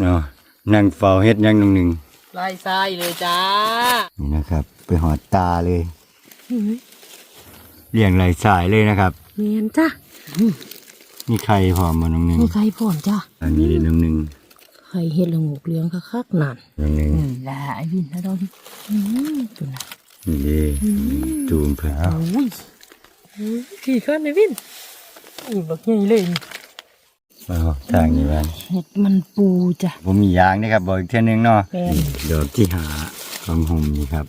เนาะนั่งเฝ้าเฮ็ดหยังหนึ่งหนึ่งไล่ทรายเลยจ้า นี่นะครับ ไปหอดตาเลยเลี้ยงไหลสายเลยนะครับเมียนจ้ามีใครพร้อมมาหนึ่งหนึ่งมีใครพ่อมจ้าอันนี้หนึ่งหนึ่งใครเฮ็ดละงูกเลี้ยงคักๆนั่นหนึ่งหนึ่งอืมละไอ้วินนะดอนอืมจุนนะนี่เด้จูมเพิ่นเอาโอ้ยโอ้ยขี่ข้านไอ้วินอีบักใหญ่เลย นี่เอาทางนี้บ้านเห็ดมันปูจ้ะผมมียางนะครับบอกอีกเท่านึงเนาะแม่นดอกที่หาของห่มนี่ครับ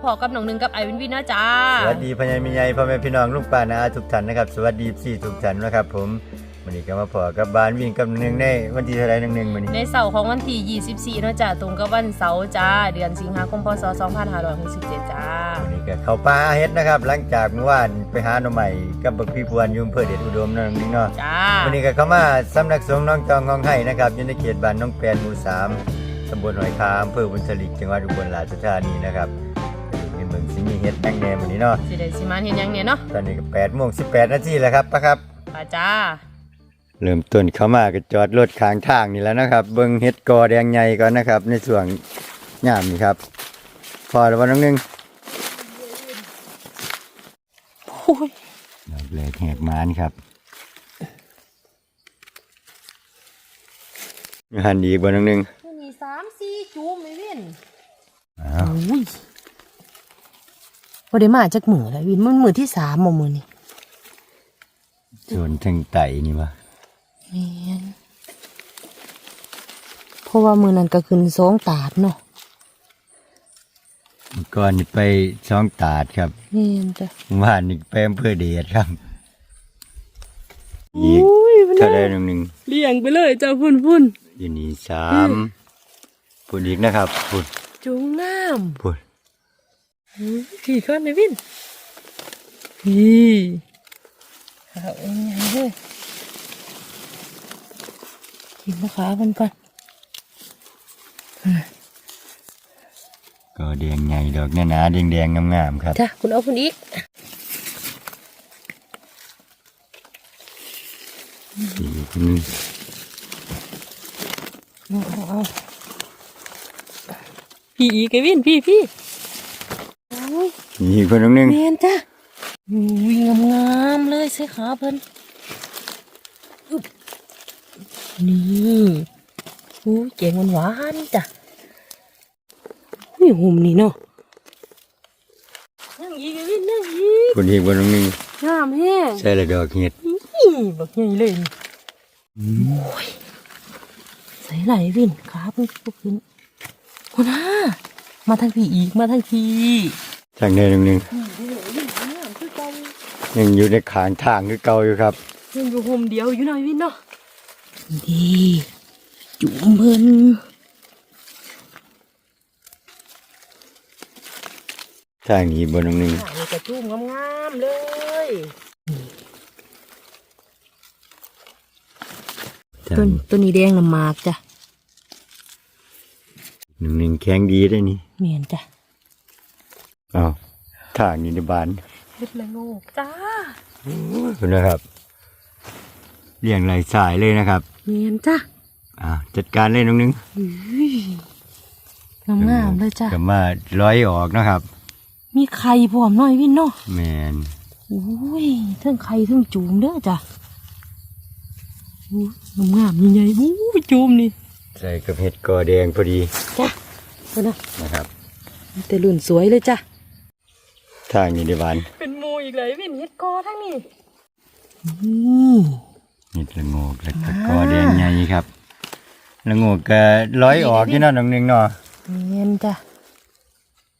พี่น้องมาพอกับน้องหนึงกับไอวินวินนะจ้าสวัสดีพ่อใหญ่แม่ใหญ่พ่อแม่พี่น้องลุงป้านาอาทุกท่านนะครับ สวัสดีสี่ทุกท่านนะครับผมวันนี้ก็มาพอกับบ้านวิ่งกับหนึ่งในวันที่เท่าไหรหนึ่งหนึ่งวันนี้ในเสาร์ของวันที่24เนาะจ้าตรงกับวันเสาร์จ้า เดือนสิงหาคมพศ2567จ้าวันนี้ก็เข้าป่าหาเฮ็ดนะครับ หลังจากเมื่อวานไปหาหน่อใหม่กับบักพี่พวนอยุมเพื่อเด็ดอุดมนั่นนึงเนาะจ้าวันนี้ก็เข้ามาสำนักสงฆ์น้องจองของไห้นะครับอยู่ในเขตบ้านน้องแปนหมู่สามตำบลหอยคาอำเภอบุญทลิกจังหวัดอุบลราชธานีนะครับ สิมีเฮ็ดแดงแนมวันนี้เนาะสิได้สิมาเห็นหยังเนี่ยเนาะตอนนี้ก็8โมง18นาทีแล้วครับปะครับ ไป้าจ้าเริ่มต้นเข้ามาก็จอดรถข้างทางนี่แล้วนะครับ เบิ่งเฮ็ดกอแดงใหญ่ก่อนนะครับ ในส่วนงามนี่ครับ พอแล้ววันนึงโอ้ยดอกแรกแหกมานครับหันอีกวันนึง มีสามสี่จูมไอ้วินอ้าว โอ้ย บ่ได้มาจากมือแล้ววินมันมือที่สามบ่มือนี่ส่วนทั้งไตนี่วะแม่นเพราะว่ามือนั้นก็ขึ้นสองตาดเนาะเมื่อก่อนนี่ไปช่องตาดครับแม่นจ้ะเมื่อวานนี่ไปอำเภอเดชครับอีกอุ้ยมันเท่าไรนึงหนึ่งเลี้ยงไปเลยจ้าพุ่นพุ่นอยู่นี่สามพูดอีกนะครับพูดจุงงามพูดอุ้ย ขี่ข้านในวินพี่ขาเอ็นยังเลยกินมะขามันก่อนก็แดงใหญ่ดอกหนาๆแดงๆงามๆครับจ้ะคุณเอาคุณอีกอีกคนนึงเอาเอาเอาพี่อีกไอ้วินพี่พี่โอ้ยอีกคนนึงเมียนจ้ะวิ่งงามๆเลยใส่ขาเพิ่นอึ๊บนี่อู้เจ๋งหวานๆจ้ะนี่หุ่มนี่เนาะยังอีกไอ้วินยังอีกคนอีกคนนึงงามแห้งใช่ละดอกเห็ดนี่บักใหญ่เลยนี่โอ้ยใส่ไหลวินขาเพิ่งลุกขึ้นโอ้นะมาทางพี่อีกมาทางพี่ ทางใดนึงนี่เดี๋ยววินงามคือเก่ายังอยู่ในขางทางคือเก่าอยู่ครับยังอยู่ห่มเดียวอยู่หน่อยวินเนาะดีจุ่มเพิ่นทางนี้บนนึงนี่กระจุ่มงามๆเลยทาต้งนต้นนี้แดงน้ำหมากจ้ะหนึ่งหนึ่งแข็งดีได้นี่เมียนจ้ะ อ้าวทางนี้ในบ้านเฮ็ดละโงกจ้าคุณนะครับเลี้ยงไหลสายเลยนะครับเมียนจ้ะอ่าจัดการเลยน้องนึงงามๆเลยจ้ะก็มาร้อยออกนะครับ มีไข่พร้อมหน่อยวินเนาะแมนโอ้ยทั้งไข่ทั้งจูมเด้อจ้ะอู้งามๆใหญ่ๆอู้ยจูมนี่ใส่กับเห็ดกอแดงพอดีจ้ะเพิ่นนะนะครับ แต่รุ่นสวยเลยจ้ะ ทางนี้ในบ้านเป็นหมูอีกเลยวินเฮ็ดกอทั้งนี้เห็ดละโงกแล้วก็กอแดงใหญ่ครับละโงกก็ร้อยออกที่นั่นน้องนึงเนาะเงี้ยจ้ะ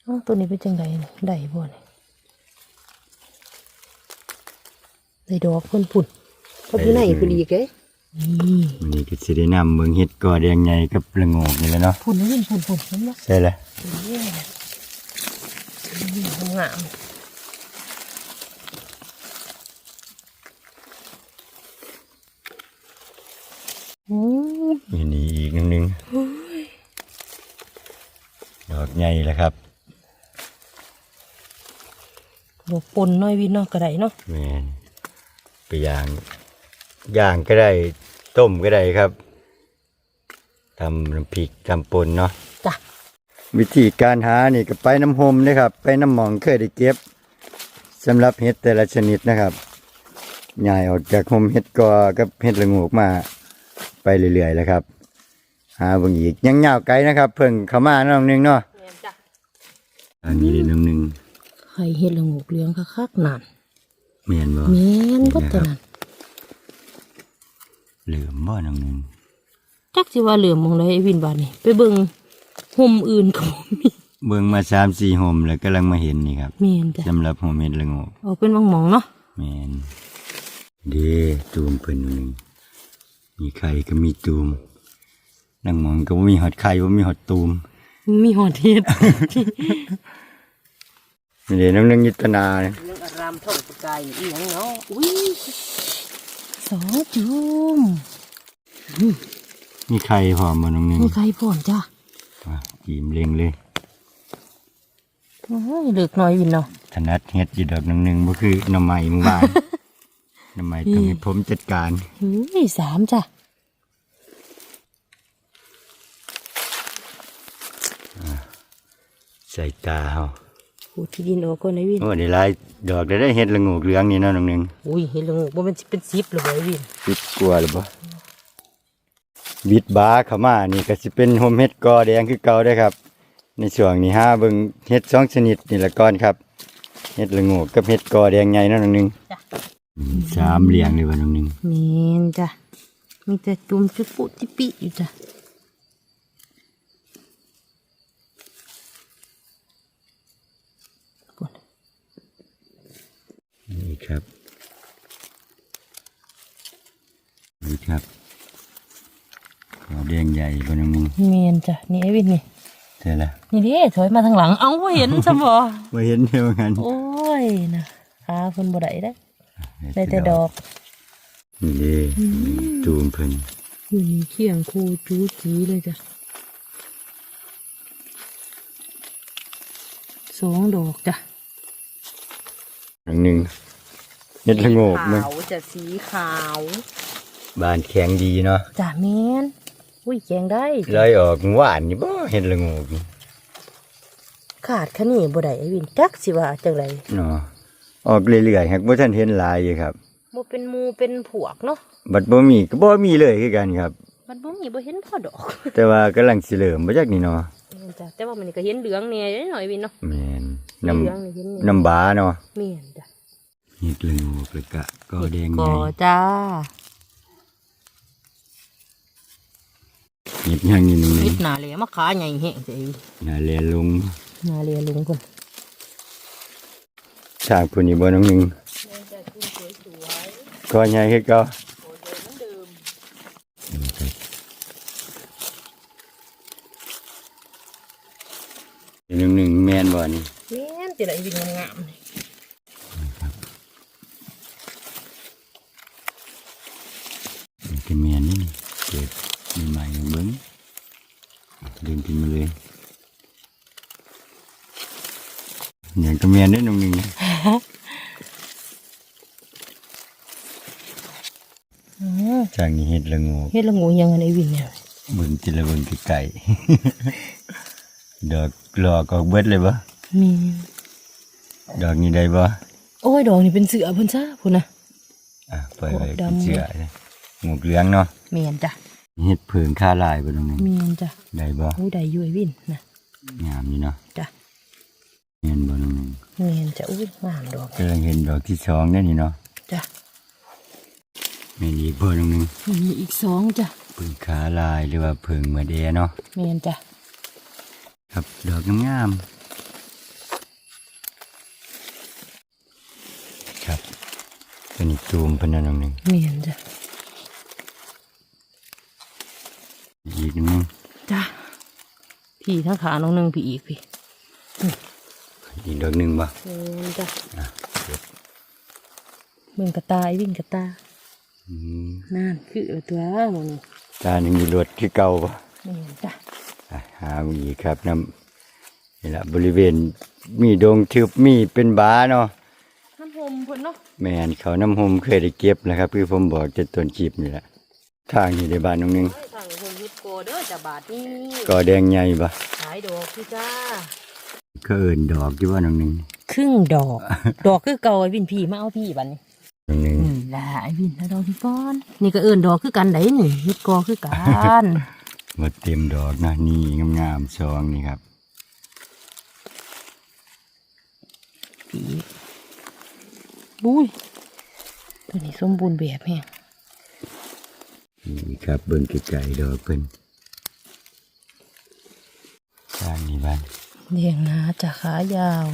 เอ้าตัวนี้เป็นจังไดนี่ได้บ่นี่ได้ดอกเพิ่นพุ่นก็อยู่ไหนพุ่นอีกเอ้ยนี่วันนี้ก็สิได้นำเมืองเห็ดกอแดงใหญ่กับละโงกนี่แหละเนาะพุ่นนะวินพุ่นพุ่นเห็นบ่ใช่เลยนี่นี่ งามโอ้นี่นี่อีกหนึ่งหนึ่งดอกใหญ่แล้วครับบปนน้อยวินเนาะกระไดเนาะแมนไปย่างย่างก็ได้ต้มก็ได้ครับทำน้ำพริกทำปนเนาะจ้ะ วิธีการหานี่ก็ไปน้ำหมนะครับ ไปน้ำหมองเคยได้เก็บสำหรับเห็ดแต่ละชนิดนะครับใหญ่ออกจากหมเห็ดกอกับเห็ดละโงูกมา ไปเรื่อยๆแล้วครับ หาเบางอีกยังยาวไกลนะครับ เพิ่งเข้ามาน้องหนึงเนาะแม่นจ้ะอันนี้น้องหนึงไข่เห็ดละโงกเหลืองคักๆนั่นเมียนบ่แม่นบ่ตัวนั้นเหลือมบ่น้องหนึงจักสิว่าเหลือมมองไดไอ้วินบาดนี่ไปเบิ่ง ห่มอื่นก็บ่มีเบิ่งมาสามสี่หมแล้วกำลังมาเห็นนี่ครับแม่นจ้ะสำหรับหมเห็ดละโงูกเอาเป็นบางหมองเนาะแมนเดีตูมเพิ่นหนึ่งมีไข่ก็มีตูมนังหมองก็บ่มีหอดไข่บ่มีหอดตูม มีหอดเห็ด นี่เด้น้องนึงยุตนาเนี่ยเรื่องอารามท่องประกายอีหยังเนาะอุ้ยสองจุ่มมีไข่พร้อมบ่น้องนึงมีไข่พร้อมจ้ะ ว่า จีมเล็งเลยอ้ยเลือกน้อยวินเนาะถนัดเฮ็ดอยู่ดอกหน้องนึงบ่คือน้ำใหม่เมื่อวานน้ำใหม่ต้องให้ผมจัดการอุ้ยสามจ้ะใส่ตาเฮาพูดที่ดินออกก่อนวินโอ้ได้หลายดอกได้ได้เฮ็ดละงูกเหลืองนี่เนาะน้องนึงอุ้ยเห็ดละโงกบ่เป็นสิเป็นสิบเลยบ่วินคิดกลัวหรือบ่ บิดบาเข้ามานี่ก็สิเป็นโฮมเฮ็ดกอแดงคือเก่าได้อครับ ในช่วงนี้ห้าเบิ่งเฮ็ดสองชนิดนี่ละก่อนครับเฮ็ดละโงกกับเฮ็ดกอแดงใหญ่เนั่นองหนึงจ้ะอืมสามเหลียงเลยว่าน้องหนึงแม่นจ้ะมีแต่จุ่มจุดปุจิปิอยู่จ้ะก่อนนี่ครับนี่ครับ กอแดงใหญ่ว่าน้องหนึงแม่นจ้ะนี่ไอ้วินนี่เท่าละนี่เด้ถอยมาทางหลัง เอ้าบ่เห็นซะบ่บ่เห็นเท่ากันโอ้ยนะหาเพิ่นบ่ได้เด้อได้แต่ดอก นี่เด้ตูมเพิ่นอยู่นี่เคียงคู่จูจีเลยจ้ะสองดอกจ้ะน้องหนึงเฮ็ดละโงกมั้ยขาวจะสีขาว บานแข็งดีเนาะจ้ะแม่น อุ้ยแกงได้ลอยออกหวานนี่บ่เฮ็ดละโงกนี่ขาดคะนี่บ่ได้ไอ้วินจักสิว่าจังไดเนาะออกเรื่อยๆครับบ่ทันเห็นหลายอยู่ครับบ่เป็นหมูเป็นผวกเนาะบัดบ่มีก็บ่มีเลยคือกันครับมันบ่มีบ่เห็นพอดอก แต่ว่ากำลังสิเริ่มบ่จักนี่เนาะแม่นจ้ะแต่ว่ามันก็เห็นเหลืองแหน่หน่อยวินเนาะแม่นเหน้ำลืองนี่เห็นแหน่น้ำบาเนาะแม่นจ้ะเฮ็ดเลยงูกระกะก็แดงใหก็ญ่จ้า เฮ็ดอย่างนี้นึงนิดหนาเลยมาขาใหญ่แห้งจ้ะไอ้วินน่าแลลงหนาเลยลุงคนฉากผู้นี้บ่น้องหนึงก็ใหญ่คือเก่าหนึ่งหนึ่งแม่นบ่นี่แม่นจิละไอ้วินงามๆนี่นี่ก็แม่นนี่เกิ ดใหม่ๆเบิ่งดึงขึ้นมาเลยอย่างก็แม่นเด้อน้องหนึงอือจากนี้เฮ็ดละโงูเฮ็ดละงูยังไงไอ้วินเนี่ยเบิ่งทีละเบิ่งไกลๆดอกหลอกออกเบิดเลยบ่มีดอกนี้ได้บ่โอ้ยดอกนี่เป็นเสือเพิ่นซะพุ่นน่ะอะปล่อยไว้โอ้เป็นดำเสือนะหมวกเหลืองเนาะแม่นจ้ะ เฮ็ดเพิ่งค่าลายบ่ตรงนี้แม่นจ้ะได้บ่โอ้ยได้อยู่ไอ้วินนะงามนี่เนาะจ้ะเห็นบ่ตรงนี้แม่นจ้ะอุ้ยงามดอกกำลังเห็นดอกที่สองได้นี่เนาะจ้ะแม่นอีกบ่ตรงนึงมีอีกสองจ้ะเพิ่งขาลายหรือว่าเพิ่งมาแดเนาะแม่นจ้ะครับดอกงามๆครับตัวนี้ตูมเพิ่นน่ะน้องหนึงแม่นจ้ะ อีกนึงจ้ะพี่ทั้งขาน้องหนึงพี่อีกพี่อีกดอกหนึ่งบ่เออจ้ะอะเก็บเมืองกระตายวิ่งกระตาอืมนั่นคือเอาตัวหมูนี่ตาหนึ่งมีรถคือเก่าบ่นี่จ้ะอะหามีกครับน้ำนี่ละบริเวณมีดงทึบมีเป็นบาเนาะน้ำหอมพุ่นเนาะแม่นเขาน้ำหมเคยได้เก็บนะครับ คือผมบอกจะต้นจีบนี่แหละทางนี้ในบ้านน้องหนึง โกเด้อจะบาทนี่ก็แดงใหญ่บ่ขายดอกคือจ้าก็เอินดอกที่ว่าน้องหนึงครึ่งดอก ดอกคือเก่าไอ้วินพี่มาเอาพี่บัดนี้น้องหนึงนี่ล่ะไอ้วินแล้วดอกพี่ก้อน นี่ก็เอิ้นดอกคือกันไดนี่ยึดโกคือกันหมดเต็มดอกนะนี่งามๆซองนี่ครับพี่บุ้ยตัวนี้สมบูรณ์แบบแฮงนี่ครับเบิ่งไกลๆดอกเพิ่น ทางนี้บ้านเรียงนะจะขายาว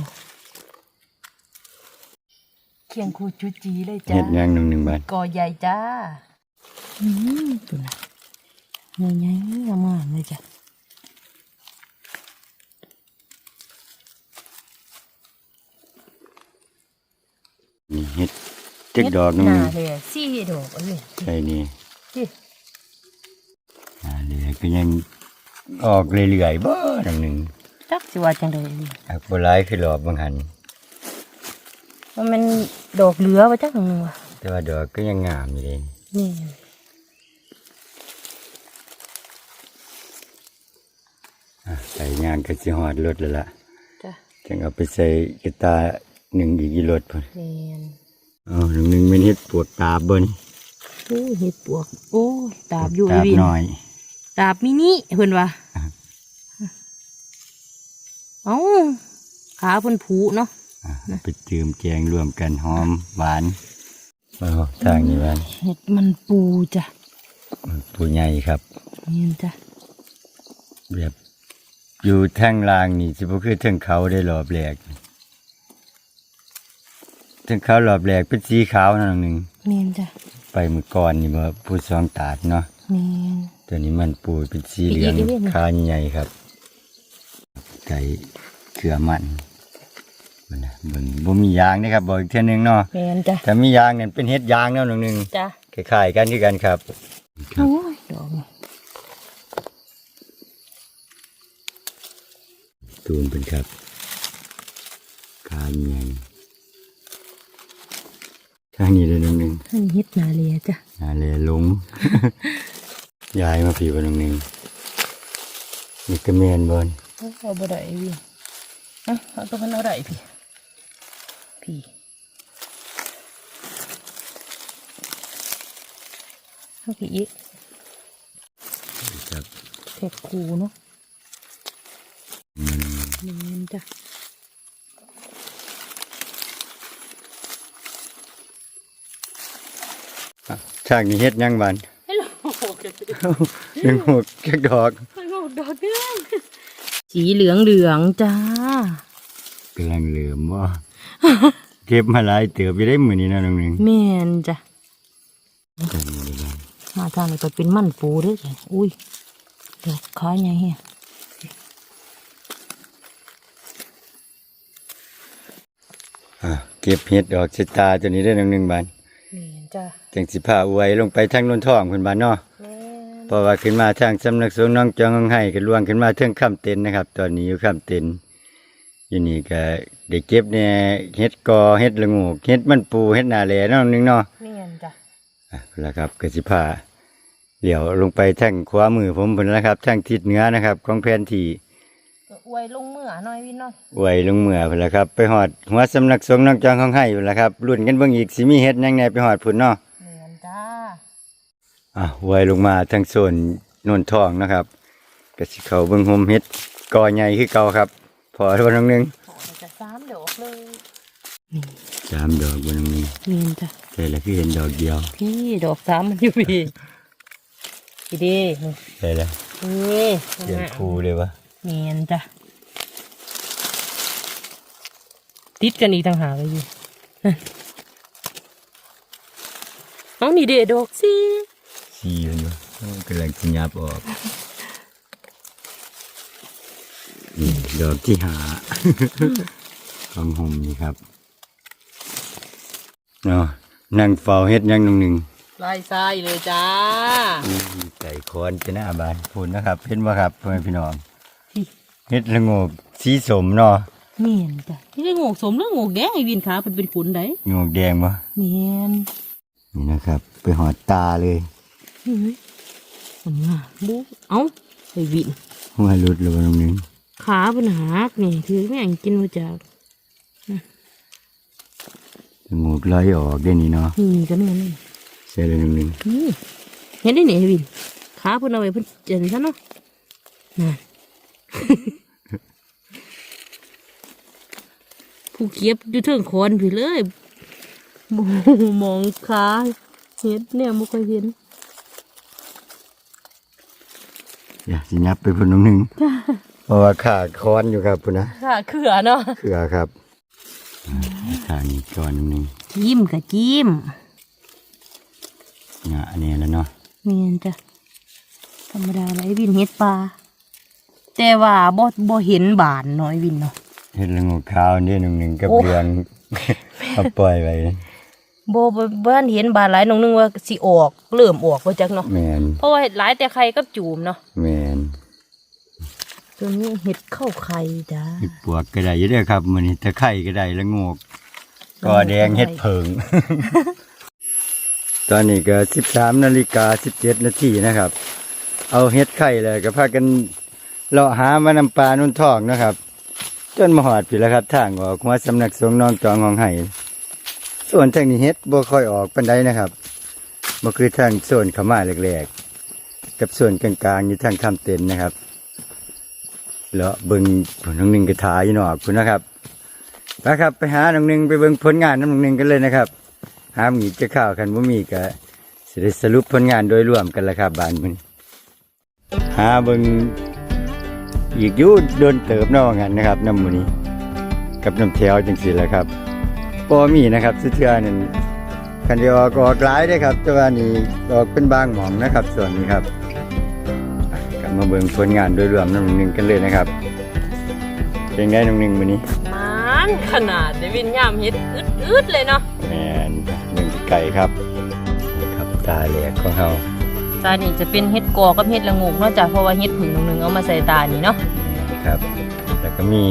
เคียงคูจุจีเลยจ้าเฮ็ดหยังน้องหนึงบ้านกอใหญ่จ้า อืมตัวน่ะใหญ่ๆงามๆเลยจ้ะนี่เฮ็ดจักดอกน้องหนึงหาเลยสี่ดอกเอ้ยใช่นี่สิอ่าเหลือก็ยัง ออกเรื่อยๆบ่น้องหนึงจักสิว่าจังได๋อักบ่หลายคือรอบบางหัน ว่ามันดอกเหลือว่าจักหนึงว่ะแต่ว่าดอกก็ยังงามอยู่เลยนี่อะใส่งานก็สิฮอดรถแล้วล่ะจ้ะจังเอาไปใส่กระตาหนึ่งอีกกี่รถพุ่นแม่นอ๋อหนึ่งหนึ่งเป็นเฮ็ดปวดตาเบิ่นโอ้ยเห็ดปวกโอ้ยตาบอยู่ตาไอ้วิน หน่อย ตาบมินิเพิ่นว่าอะเอ้าขาเพิ่นผูเนาะอะเอาไปจืมแกงรวมกันหอมหวานเอาทางนี้บ้านเห็ดมันปูจ้ะผู้ใหญ่ครับนี่นจ้ะแบบอยู่ทางล่างนี่สิบ่คือเทิงเขาได้รอบแรกเทิงเขารอบแรกเป็นสีขาวนั่นองหนึงแม่นจ้ะไปมือก่อนนี่บ่ผู้สองตาดเนาะแม่น ตัวนี้มันปูเป็นสีเหลืองอีกอีกอีกนะขาใหญ่ครับไก่เขือมันมันนะเบิ่งบ่มียางนะครับบอกอีกเท่านึงเนาะแม่นจ้ะถ้ามียางเนี่ยเป็นเฮ็ดยางเนาะหนึ่งหนึ่งจ้ะคล้ายๆกันที่กันครับครับโอ้ยดอกนี่ตูมเป็นครับขาใหญ่ข้างนี้เลยหนึ่งหนึ่งอันนี้เฮ็ดนาเลียจ้ะนาเลลง ยายมาผีวันหนึ่งหนึ่งนี่ก็แมนบอลเอาเอาบ่ได้พี่เอาเอาตัวมันเอาได้พี่พี่เอาพี่อีกครับเผ็ดคูเนาะมันแม่นจ้ะอะช่างนี้เฮ็ดยังบันฮัลโหลหนึ่งหกแค่ดอกฮัลโหลดอกเดือนสีเหลืองเหลืองๆจ้ากำลังเหลือมว่าเก็บมาหลายเติบไปได้มือนี้นะหนึ่งหนึ่งแม่นจ้ะตัวนี้เลยบ้างมาทางนี้ก็เป็นมันปูเด้วยจ้ะอุ้ยดอกขาใหญ่แฮะอะเก็บเห็ดดอกชะตาตัวนี้ได้หนึ่งหนึ่งบานแม่นจ้ะจังสิพาอวยลงไปทางนนท้องเพิ่นบานเนาะแม่น เพราะว่าขึ้นมาทางสำนักสงฆ์น้องจองงให้ก็ล่วงขึ้นมาเทิงข้ามเต็นนะครับ ตอนนี้อยู่ข้ามเต็นอยู่นี่ก็ได้เก็บเนี่ยเห็ดกอเห็ดละโงูเห็ดมันปูเห็ดนาแลเนาะหนึงเนาะแม่นจ้ะอะแล้วครับก็สิพาเดี๋ยวลงไปทางขวามือผมเพิ่นนะครับทางทิศเหนือนะครับ ของแผนที่ก็อวยลงมือหน่อยวินเนาะอวยลงเมือเพิ่นละครับ ไปหอดหัวสำนักสงฆ์น้องจองของให้เพิ่นละครับรุ่นกันเบิ่งอีกสิมีเฮ็ดหยังแหน่ไปหอดพุ่นเนาะแม่นจ้า อะอวยลงมาทางโซนโนนทองนะครับก็สิเข้าเบิ่งโฮมเฮ็ดกอใหญ่คือเก่าครับ พอวันนึงหนึงขอจะสามดอกเลยสามดอกวันนึงหนึงแม่นจ้ะแต่ละคือเห็นดอกเดียว พี่ดอกสามมันอยู่พี่พี่เดีแต่ละนี่เปลี่ยนคู่เลยวะแม่นจ้ะติดกันอีกต่างหากเลยอยู่นั่นเอานี่เดดอกสิสีมันวะโอ้ กำลังสิยับออกนี่ดอกที่หาของห่มนี่ครับเนาะนั่งเฝ้าเฮ็ดหยังหนึ่งหนึ่งไล่ทรายเลยจ้าไก่คอนจะหน้าบานพูนนะครับเห็นบ่ครับพ่อแม่พี่น้องเฮ็ดละโงกสีสมเนาะเมียนจ้ะที่ได้โงกสมแล้วโงกแดงไอ้วินขาเป็นเป็นขุนได้โงกแดงบ่เมียนนี่นะครับ ไปหอดตาเลยเฮ้ยส มงาบุ๊เอ้าไอ้วินหัวหลุดเลยหนึ่งหนึ่งขาเป็นหักนี่ถือแม่งกินมาจากละโงกลอยออกได้นี่เนาะนี่กันนั่นนี่ใส่เลยหนึ่งหนึ่งนี่เห็นได้ไหนไอ้วินขาเพิ่นเอาไว้เพิ่นเจนซะเนาะนั่นผู้เก็บอยู่เทิงคอนพี่เลยบ่มองขาเห็ดเนี่ยบ่ค่อยเห็น อยาก สิยับไปพุ่นหนึ่งหนึ่งเพราะว่าขาดคอนอยู่ครับพุ่นนะค่ะเขื่อเนาะเคือครับขานี่ก้อนหนึ่งหนึ่งจิ้มกับจิ้มเนี่ยอันนี้แล้วเนาะเมียนจ้ะธรรมดาเลยไอ้วินเฮ็ดปลาแต่ว่าบ่บ่เห็นบานเนาะไอ้วินเนาะเฮ็ดละโงกขาวนี่หนึ่งหนึ่งกับโอ้เรืองเอาปล่อยไว้บ่บ่บ่ทันเห็นบานหลายน้องนึงว่าสิออกเริ่มออกบ่จักเนาะแมนเพราะว่าเห็ดหลายแต่ไข่กับจูมเนาะแมน ตัวนี้เห็ดเข้าไข่จ้าเห็ดปวกก็ได้อยู่เด้อครับมื้อนี้ตะไคร้ก็ได้ละโงกก็แดงเฮ็ดเพิง ตอนนี้ก็13นาฬิกา17นาทีนะครับ เอาเฮ็ดไข่เลยก็พากันเลาะหามานำปลานุ่นทองนะครับ จนมาหอดพี่แล้วครับทางออกหัวสำนักสงฆ์น้องจองของไห้ส่วนทางนี้เฮ็ดบ่ค่อยออกปานใดนะครับบ่คือทางโซนเขามาแรกๆกับส่วนกลางๆอยู่ทางคำเต็นนะครับ แล้วเบิ่งน้องหนึ่งกระถายอยู่นอกคุณนะครับนะครับ ไปหาน้องหนึ่งไปเบิ่งผลงานน้องหนึ่งกันเลยนะครับหาหมีจะข้าวกันบ่มีก็สิได้สรุปผลงานโดยรวมกันละครับบ้านมือนี้หาเบิ่งอีกยู่โดนเติบนอกกันนะครับน้ำมือนี้ กับน้ำแถวจังซี่แหละครับบ่มีนะครับสุเทื่อนั่นคันเดียวออกก็ออกหลายได้ครับแต่ว่านี่ออกเป็นบางหมองนะครับ ส่วนนี้ครับ กลับมาเบิ่งผลงานโดยรวมน้องหนึ่งกันเลยนะครับเป็นไงน้องหนึ่งวันนี้มันขนาดไอ้วินย่ามเห็ดอึดๆเลยเนาะแมนหนึ่งไก่ครับครับตาแหลกของเขาตานี่จะเป็นเห็ดกอกับเห็ดละโงกเนาะจ้ะเพราะว่าเห็ดผึ่งน้องนึงเอามาใส่ตานี่เนาะแม่นครับแล้วก็มี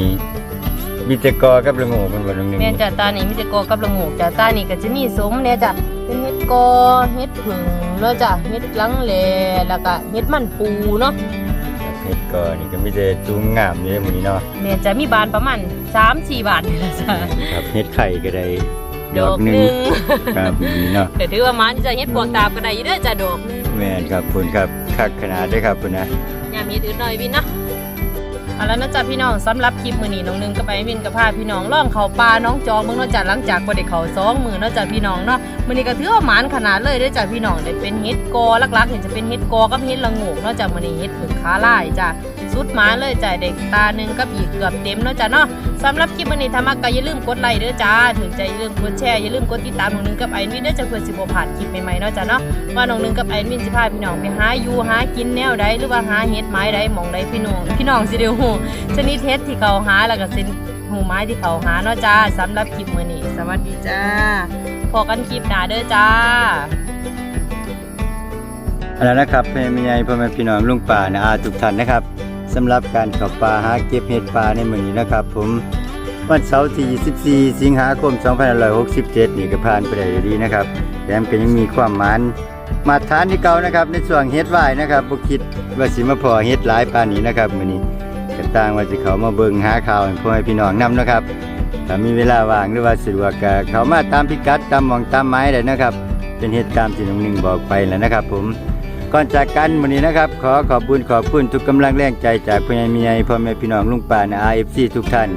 มีแตะกอกับละโงมันบ่น้องหนึ่งแม่นจ้ะตานี่มีแต่กอกับละโงกจ้ะตานี่ก็จะมีสมเนี่ยจ้ะ เป็นเห็ดกอเห็ดผึ่งเนาะจ้ะเห็ดหลังแหลแล้วก็เห็ดมันปูเนาะเฮ็ดกอนี่ก็มีแต่จูงงามอยู่ในมื้อนี้เนาะแม่นจะมีบานประมาณ3-4บาทนี่แหละจ้ะครับเฮ็ดไข่ก็ได้ดดออกกหหนึนึ่งงครับนี่เนาะแต่ถือว่ามันจะเฮ็ดปวกตาบก็ได้อยู่เด้อจ้ะดอกหนึงแม่นครับคุณครับคักขนาดเด้อครับคุณนะยามเฮ็ดอื่นหน่อยวินเนาะ เอาแล้วนะจ๊ะพี่น้องสำหรับคลิปมือนี้น้องหนึงก็ไปวินกับพาพี่น้องล่องเขาปลาน้องจองเมืองนาะจ้ะหลังจากบ่ได้เขาสองมือนาะจ้ะพี่น้องเนาะมือนี้ก็ถือว่าหมานขนาดเลยด้อจ้ะพี่น้องเด้เป็นเฮ็ดกอลักๆนี่จะเป็นเฮ็ดกอกับเฮ็ดละงกเนาะจ้ะมือนี้เฮ็ดผึ่งขาลายจ้ะ สุดหมาเลยจ้ะเด็กตาหนึ่งกับอีกเกือบเต็มเนาะจ้ะเนาะสำหรับคลิปมื้อนี้ถ้ามักก็อย่าลืมกดไลค์เด้อจ้าถึงใจอย่าลืมกดแชร์อย่าลืมกดติดตามน้องหนึงกับไอ้วินเด้อจะเพื่อสิบ่าดคลิปใหม่ๆเนาะจ้ะเนาะว่าน้องหนึงกับไอ้มินสิพาพี่น้องไปหาอยู่หากินแนวใดหรือว่าหาเห็ดไม้ใดหมองใดพี่น้องพี่น้องสิเดียวหูชนิดเห็ดที่เขาหาแล้วก็สิหูไม้ที่เขาหาเนาะจ้าสำหรับคลิปมื้อนี้สวัสดีจ้าพอกันคลิปหน้าเด้อจ้าเอาละนะครับพ่อแม่ใหญ่พ่อแม่พี่น้องลุงป่านะอาทุกท่านนะครับ สำหรับการข้าป่าหาเก็บเห็ดป่าในมือนี้นะครับ ผมวันเสาร์ที่ 24 สิงหาคม 2567 นี่ก็ผ่านไปได้ดีนะครับแถมก็ยังมีความมานมาตรฐานที่เก่านะครับในช่วงเฮ็ดไหวายนะครับบ่คิดว่าสิมาพอเฮ็ดหลายปานนี้นะครับมื้อนี้ก็ต่างว่าสิเขามาเบิ่งหาข่าวให้พ่อแม่พี่น้องนํนะครับถ้ามีเวลาว่างหรือว่าสะดวกก็เขามาตามพิกัดตามหม่องตามไม้ได้นะครับ เป็นเหตุตามที่น้องหนึ่งบอกไปแล้วนะครับ ผม ก่อนจากกันวันนี้นะครับ ขอขอบคุณขอบคุณทุกกำลังแรงใจจากพ่อใหญ่มีใหญ่พ่อแม่พี่น้องลุงป่าใน RFC ทุกท่าน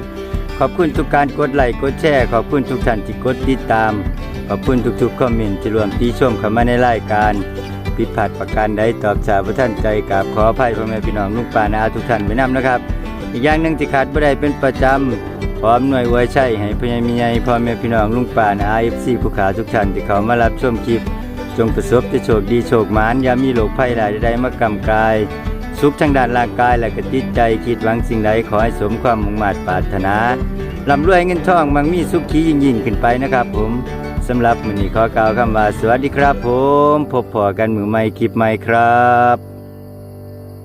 ขอบคุณทุกการกดไลค์กดแชร์ขอบคุณทุกท่านที่กดติดตาม ขอบคุณทุกๆคอมเมนต์ที่รวมตีชมเข้ามาในรายการผิดพลาดประการใดตอบสาพระท่านใจกับขออภัยพ่อแม่พี่น้องลุงป่านอาทุกท่านไว้นำนะครับ อีกอย่างหนึ่งที่ขาดไม่ได้เป็นประจำพร้อมหน่วยอวยชัยให้พ่ใหญ่มีใหญ่พ่อแม่พี่น้องลุงป่าใน RFC ผู้ขาทุกท่านที่เขามารับชมคลิป จงประสบแต่โชคดีโชคหมานอย่ามีโรคภัยใดใดมากำกาย สุขทางด้านร่างกายและก็จิตใจคิดหวังสิ่งใดขอให้สมความมุ่งมา่ปรารถนาลำรวยเงินทองมังมีสุขียิ่งยิ่งขึ้นไปนะครับ ผมสำหรับมือนี้ขอกล่าวคำว่าสวัสดีครับ ผม พบพอกันมือใหม่คลิปใหม่ครับ